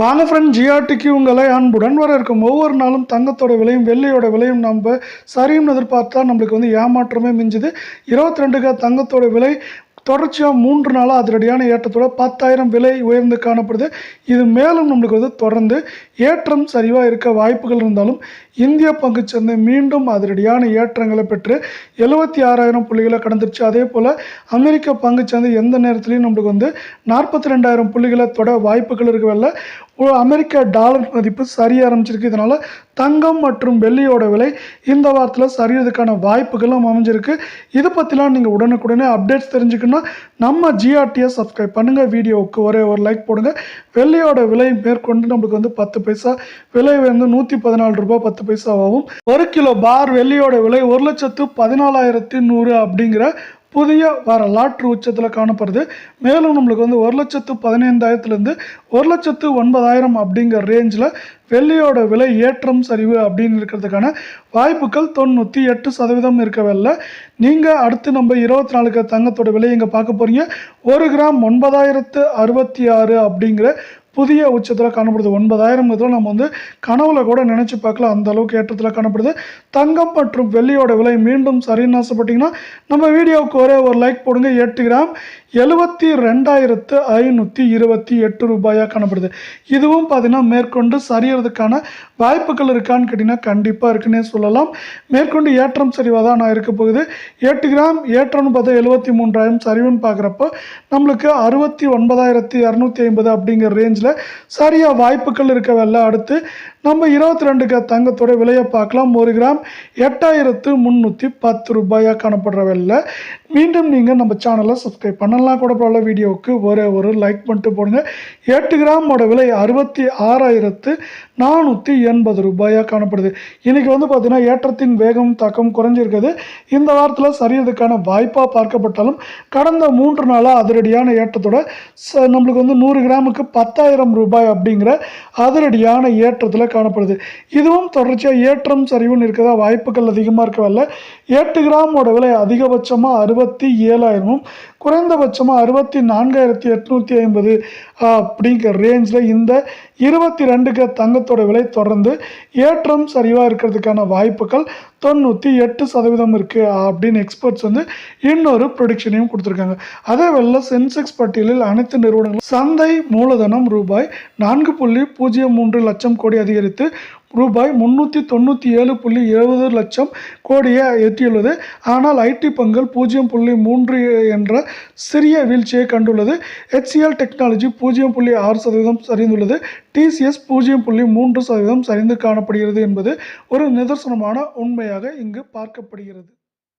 வாங்க ஃப்ரெண்ட் ஜிஆர்டிக்கு உங்களை அன்புடன் வர இருக்கும் ஒவ்வொரு நாளும் தங்கத்தோட விலையும் வெள்ளையோட விலையும் நம்ம சரியும் எதிர்பார்த்தா நம்மளுக்கு வந்து ஏமாற்றமே மிஞ்சுது. இருபத்தி ரெண்டுக்கு தங்கத்தோட விலை தொடர்ச்சியாக மூன்று நாளாக அதிரடியான ஏற்றத்தோட பத்தாயிரம் விலை உயர்ந்து காணப்படுது. இது மேலும் நம்மளுக்கு வந்து தொடர்ந்து ஏற்றம் சரிவாக இருக்க வாய்ப்புகள் இருந்தாலும் இந்திய பங்குச்சந்தை மீண்டும் அதிரடியான ஏற்றங்களை பெற்று எழுபத்தி ஆறாயிரம் புள்ளிகளை கடந்துருச்சு. அதே போல் அமெரிக்க பங்குச்சந்தை எந்த நேரத்துலையும் நம்மளுக்கு வந்து நாற்பத்தி ரெண்டாயிரம் புள்ளிகளை தொட வாய்ப்புகள் இருக்கவில்லை அமெரிக்க டாலர் மதிப்பு சரிய ஆரம்பிச்சிருக்கு. இதனால் தங்கம் மற்றும் வெள்ளியோட விலை இந்த வாரத்தில் சரியறதுக்கான வாய்ப்புகளும் அமைஞ்சிருக்கு. இதை பற்றிலாம் நீங்கள் உடனுக்குடனே அப்டேட்ஸ் தெரிஞ்சுக்கணும்னா நம்ம ஜிஆர்டிஎஸ் சப்ஸ்கிரைப் பண்ணுங்கள் வீடியோவுக்கு ஒரே ஒரு லைக் போடுங்க. வெள்ளையோட விலை மேற்கொண்டு நம்மளுக்கு வந்து பத்து பைசா விலை வந்து நூற்றி பதினாலு ரூபாய் பத்து பைசாவாகும். ஒரு கிலோ பார் வெள்ளியோட விலை ஒரு லட்சத்து பதினாலாயிரத்தி நூறு அப்படிங்கிற புதிய வரலாற்று உச்சத்தில் காணப்படுது. மேலும் நம்மளுக்கு வந்து ஒரு லட்சத்து பதினைந்தாயிரத்துலேருந்து ஒரு லட்சத்து ஒன்பதாயிரம் அப்படிங்கிற ரேஞ்சில் வெள்ளியோட விலை ஏற்றம் சரிவு அப்படின்னு இருக்கிறதுக்கான வாய்ப்புகள் தொண்ணூற்றி எட்டு சதவீதம் இருக்கவில்லை நீங்கள் அடுத்து நம்ம இருபத்தி நாலுக்கு தங்கத்தோட விலை இங்கே பார்க்க போகிறீங்க ஒரு கிராம் ஒன்பதாயிரத்து அறுபத்தி ஆறு அப்படிங்கிற புதிய உச்சத்தில் காணப்படுது. ஒன்பதாயிரம் இதில் நம்ம வந்து கனவுல கூட நினச்சி பார்க்கல அந்த அளவுக்கு ஏற்றத்தில் காணப்படுது. தங்கம் மற்றும் வெள்ளியோட விலை மீண்டும் சரின்னு ஆசைப்பட்டீங்கன்னா நம்ம வீடியோவுக்கு ஒரே ஒரு லைக் போடுங்க. எட்டு கிராம் எழுபத்தி ரெண்டாயிரத்து ஐநூற்றி இருபத்தி எட்டு ரூபாயாக காணப்படுது. இதுவும் பார்த்தீங்கன்னா மேற்கொண்டு சரியறதுக்கான வாய்ப்புகள் இருக்கான்னு கேட்டிங்கன்னா கண்டிப்பாக இருக்குன்னே சொல்லலாம். மேற்கொண்டு ஏற்றம் சரிவாக தான் நான் இருக்க போகுது. எட்டு கிராம் ஏற்றம்னு பார்த்தா எழுபத்தி மூன்றாயிரம் சரிவுன்னு பார்க்குறப்போ நம்மளுக்கு அறுபத்தி ஒன்பதாயிரத்தி இரநூத்தி ஐம்பது அப்படிங்கிற ரேஞ்சில் சரியாக வாய்ப்புகள் இருக்கவில்லை. அடுத்து நம்ம இருபத்தி ரெண்டுக்கு தங்கத்தோட விலையை பார்க்கலாம். ஒரு கிராம் எட்டாயிரத்து முந்நூற்றி பத்து ரூபாயாக காணப்படுற வெள்ளை மீண்டும் நீங்கள் நம்ம சேனலை சப்ஸ்கிரைப் பண்ணலாம் கூட பரவாயில்ல வீடியோவுக்கு ஒரே ஒரு லைக் பண்ணிட்டு போடுங்க. எட்டு கிராமோட விலை அறுபத்தி ஆறாயிரத்து நானூற்றி எண்பது ரூபாயாக காணப்படுது. இன்றைக்கி வந்து பார்த்திங்கன்னா ஏற்றத்தின் வேகம் தாக்கம் குறைஞ்சிருக்குது. இந்த வாரத்தில் சரியதுக்கான வாய்ப்பாக பார்க்கப்பட்டாலும் கடந்த மூன்று நாளாக அதிரடியான ஏற்றத்தோட ச நம்மளுக்கு வந்து நூறு கிராமுக்கு பத்தாயிரம் ரூபாய் அப்படிங்கிற அதிரடியான ஏற்றத்தில் காணப்படுது. இதுவும் தொடர்ச்சியாக ஏற்றம் சரிவுன்னு இருக்கிறதா வாய்ப்புகள் அதிகமாக இருக்கவில்லை. எட்டு கிராமோட விலை அதிகபட்சமாக அறுபது அறுபத்தி ஏழாயிரமும் குறைந்தபட்சமாக அறுபத்தி நான்காயிரத்தி எட்நூற்றி ஐம்பது அப்படிங்கிற ரேஞ்சில் இந்த இருபத்தி ரெண்டுக்கு தங்கத்தோட விலை தொடர்ந்து ஏற்றம் சரிவாக இருக்கிறதுக்கான வாய்ப்புகள் தொண்ணூற்றி எட்டு சதவீதம் இருக்குது அப்படின்னு எக்ஸ்பர்ட்ஸ் வந்து இன்னொரு ப்ரொடிக்ஷனையும் கொடுத்துருக்காங்க. அதே வேளை சென்செக்ஸ் பட்டியலில் அனைத்து நிறுவனங்களும் சந்தை மூலதனம் ரூபாய் நான்கு புள்ளி பூஜ்ஜியம் மூன்று லட்சம் கோடி அதிகரித்து ரூபாய் முந்நூற்றி தொண்ணூற்றி ஏழு புள்ளி எழுபது லட்சம் கோடியை எட்டியுள்ளது. ஆனால் ஐடி பங்கல் பூஜ்ஜியம் புள்ளி மூன்று என்ற சிறிய வீழ்ச்சியை கண்டுள்ளது. ஹெச்சிஎல் டெக்னாலஜி பூஜ்ஜியம் புள்ளி ஆறு சதவீதம் சரிந்துள்ளது. டிசிஎஸ் பூஜ்ஜியம் புள்ளி மூன்று சதவீதம் சரிந்து காணப்படுகிறது என்பது ஒரு நிதர்சனமான உண்மையாக இங்கு பார்க்கப்படுகிறது.